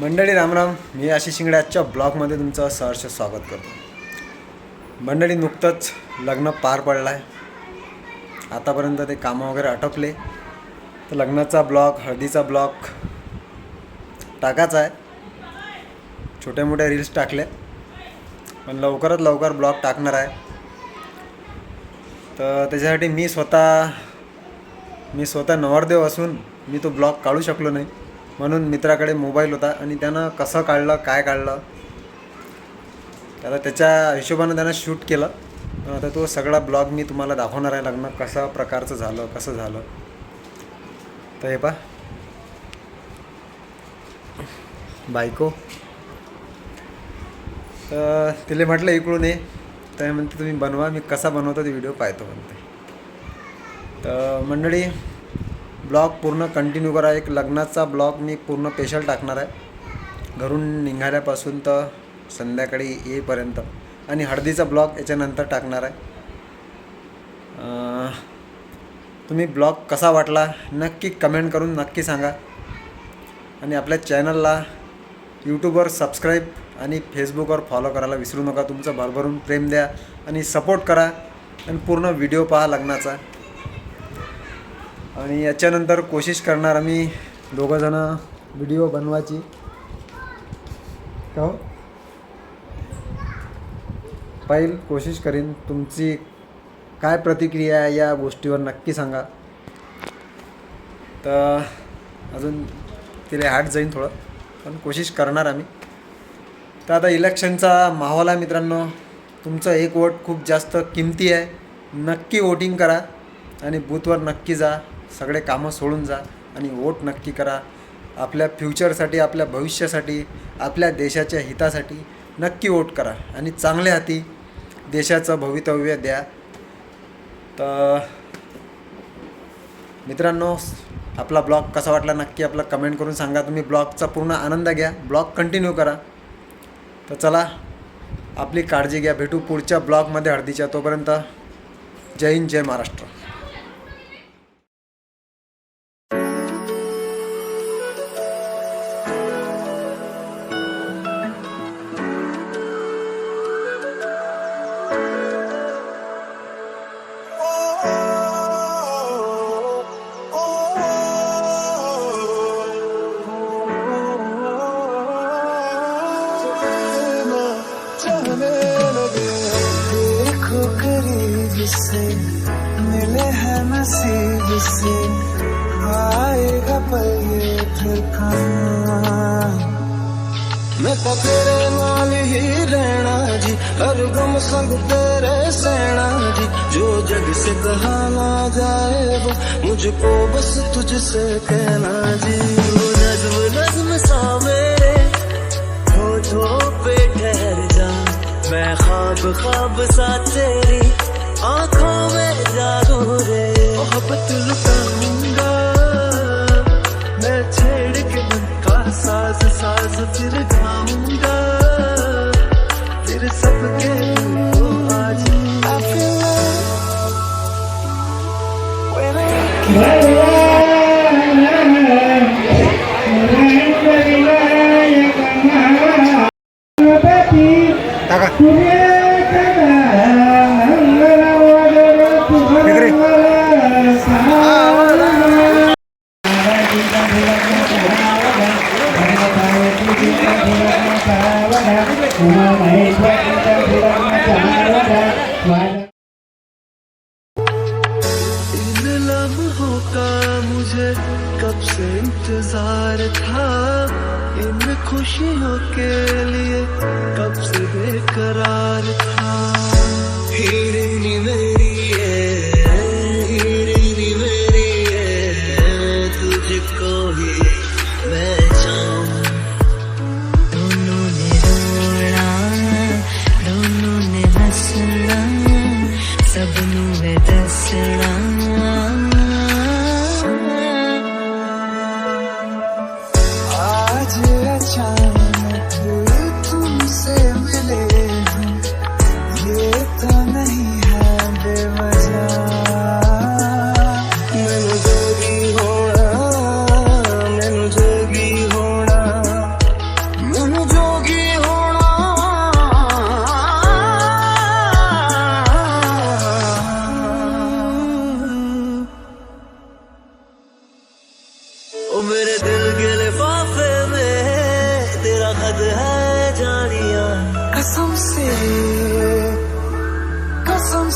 मंडळी रामराम मी आशिष शिंगडे. आजच्या ब्लॉगमध्ये तुमचं सहर्ष स्वागत करतो. मंडळी नुकतंच लग्न पार पडलं आहे. आतापर्यंत ते कामं वगैरे आटोपले. तर लग्नाचा ब्लॉग हळदीचा ब्लॉग टाकायचा आहे. छोट्या मोठ्या रील्स टाकल्या पण लवकरात लवकर ब्लॉग टाकणार आहे. तर त्याच्यासाठी मी स्वतः मी स्वतः नवरदेव असून मी तो ब्लॉग काढू शकलो नाही. म्हणून मित्राकडे मोबाईल होता आणि त्यानं कसं काढलं काय काढलं. आता त्याच्या हिशोबानं त्यानं शूट केलं. आता तो सगळा ब्लॉग मी तुम्हाला दाखवणार आहे लग्न कशा प्रकारचं झालं कसं झालं. तर हे पा बायको. तर तिला म्हटलं इकडून ये. तर म्हणते तुम्ही बनवा मी कसा बनवतो ते व्हिडिओ पाहतो म्हणते. तर मंडळी ब्लॉग पूर्ण कंटिन्यू करा. एक लग्नाचा ब्लॉग मी पूर्ण स्पेशल टाकणार आहे. घरून निघाल्यापासून तर संध्याकाळी येईपर्यंत. आणि हळदीचा ब्लॉग याच्यानंतर टाकणार आहे. तुम्ही ब्लॉग कसा वाटला नक्की कमेंट करून नक्की सांगा. आणि आपल्या चॅनलला यूट्यूबवर सबस्क्राईब आणि फेसबुकवर फॉलो करायला विसरू नका. तुमचं भरभरून प्रेम द्या आणि सपोर्ट करा. आणि पूर्ण व्हिडिओ पहा लग्नाचा. आणि याच्यानंतर कोशिश करणार आम्ही दोघंजणं व्हिडिओ बनवायची. का हो? पाहिल कोशिश करीन तुमची काय प्रतिक्रिया आहे या गोष्टीवर नक्की सांगा. तर अजून तिला हाट जाईन थोडं पण कोशिश करणार आम्ही. तर आता इलेक्शनचा माहोल आहे मित्रांनो. तुमचं एक वोट खूप जास्त किमती आहे. नक्की वोटिंग करा आणि बूथवर नक्की जा. सगळे कामं सोडून जा आणि वोट नक्की करा. आपल्या फ्युचरसाठी आपल्या भविष्यासाठी आपल्या देशाच्या हितासाठी नक्की वोट करा आणि चांगल्या हाती देशाचं भवितव्य द्या. तर मित्रांनो आपला ब्लॉग कसा वाटला नक्की आपला कमेंट करून सांगा. तुम्ही ब्लॉगचा पूर्ण आनंद घ्या. ब्लॉग कंटिन्यू करा. तर चला आपली काळजी घ्या. भेटू पुढच्या ब्लॉगमध्ये हळदीच्या तोपर्यंत. जय हिंद जय महाराष्ट्र. फिर कहाँ मैं तो तेरे नाल ही रहना जी हर गम संग तेरे सहना जी। जो जग से कहा ना जाए वो मुझको बस तुझसे कहना जी। वो नज्म नज्म सा मेरे होठों पे ठहर जा। मैं ख्वाब ख्वाब सा तेरी आंखों में जागू रे। मोहब्बत लुटाऊंगा मुझे कब से इंतज़ार था? इन खुशियों के लिए कब से बेकरार था? हिरनी मेरी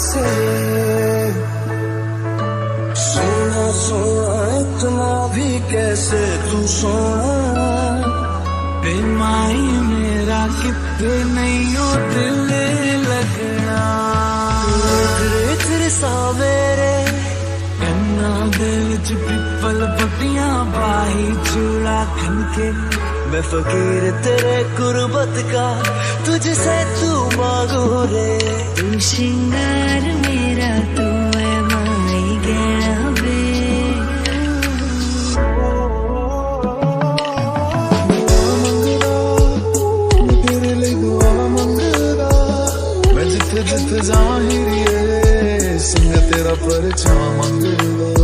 कैसे सोना सोना इतना भी कैसे तू सोना? बेमाई मेरा कितने नहीं हो दिल लगना। तेरे तेरे सावेरे कन्ना दिल च पिपल पट्टियां पाई चू बन के मैं फकीर तेरे गुर्बत का तुझसे तू मांगू रे। तू श्रृंगार मेरा तू है माई गया बे मैं तेरे लिए दुआ मंगदा मैं जिथे जिथे जाहिर ये सिंह तेरा परचा मंगला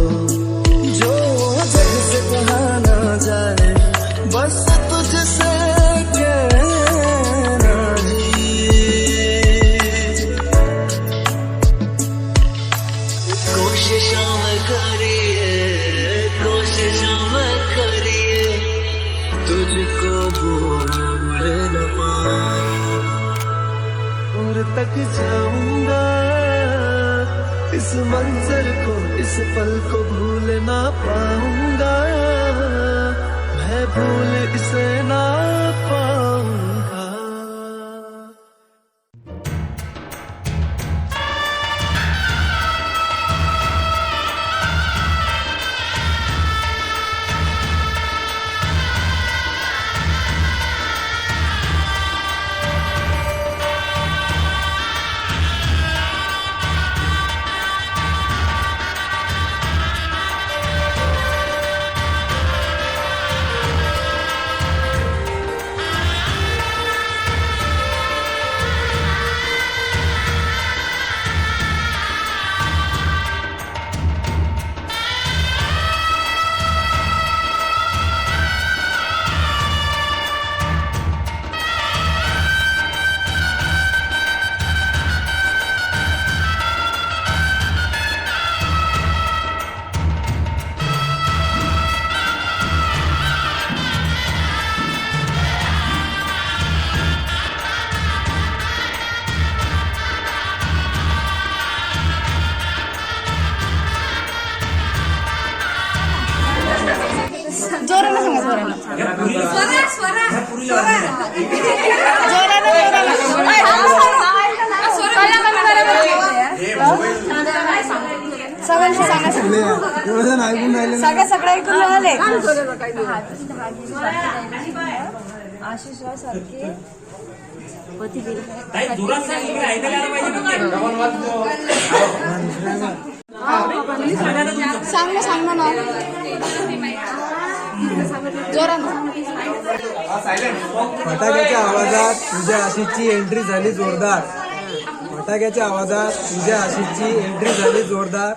तक जाऊँगा। इस मंजर को, इस पल को भूल ना पाऊँगा। मैं भूल इसे ना पाऊँगा सगळ्या सगळ्या ऐकून मिळाले सारखे सांग ना सांग ना नाव जोरानं फटाक्याच्या आवाजात तुझ्या आशिषची एंट्री झाली जोरदार फटाक्याच्या आवाजात तुझ्या आशिषची एंट्री झाली जोरदार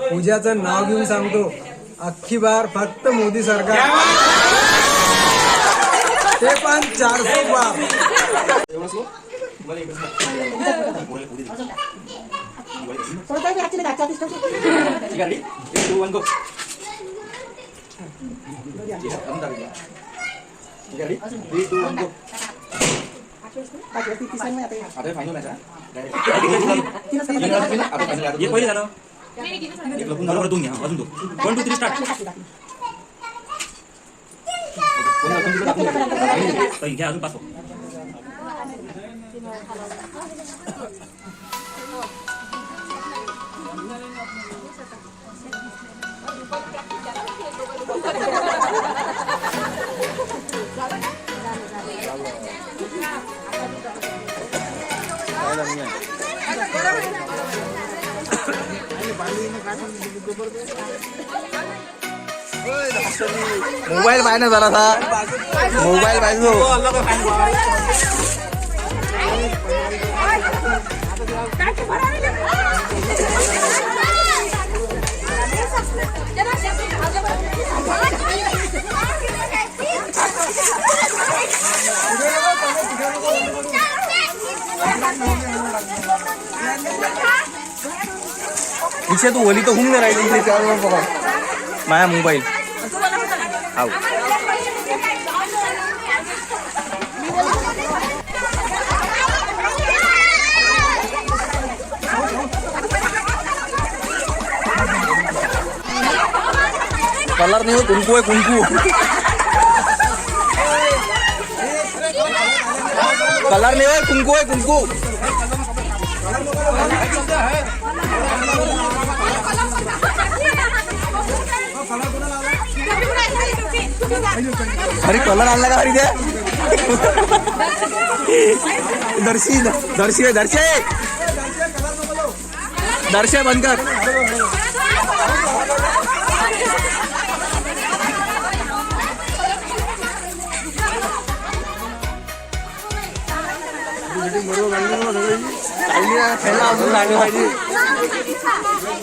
पूजाचं नाव घेऊन सांगतो अख्खी बार फक्त मोदी सरकार ते पण चारशे बार एक पहिले झालं एक लपून झालं बरं दोन घ्या अजून दोन वन टू थ्री स्टार्ट घ्या अजून पाच मोबाईल पाहिजे जरा मोबाईल पाहिजे विषय तू वली तर होऊन नाही राहिली इकडे चार वेळ बघा. माया मोबाईल आऊ. कलर नाही कुंकू आहे कुंकू. कलर नाही कुंकू आहे कुंकू. अरे कलर आणला का अरे ते दर्शी दर्शी दर्शे दर्शी बंद दर्शी आहे पाहिजे.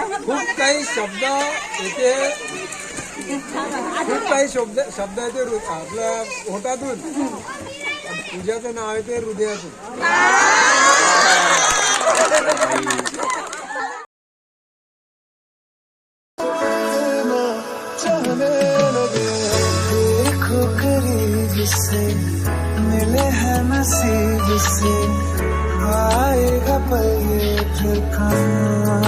खूप काही शब्द येते. खूप काही शब्द शब्द येते हृ- आपल्या होटातून पूजाचं नाव आहे ते हृदयातून से मिले हैं नसीब से आएगा पल ये ठिकाना।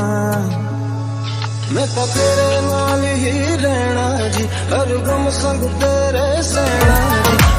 कहाँ मैं तो तेरे नाल ही रहना जी हर गम संग तेरे सहना जी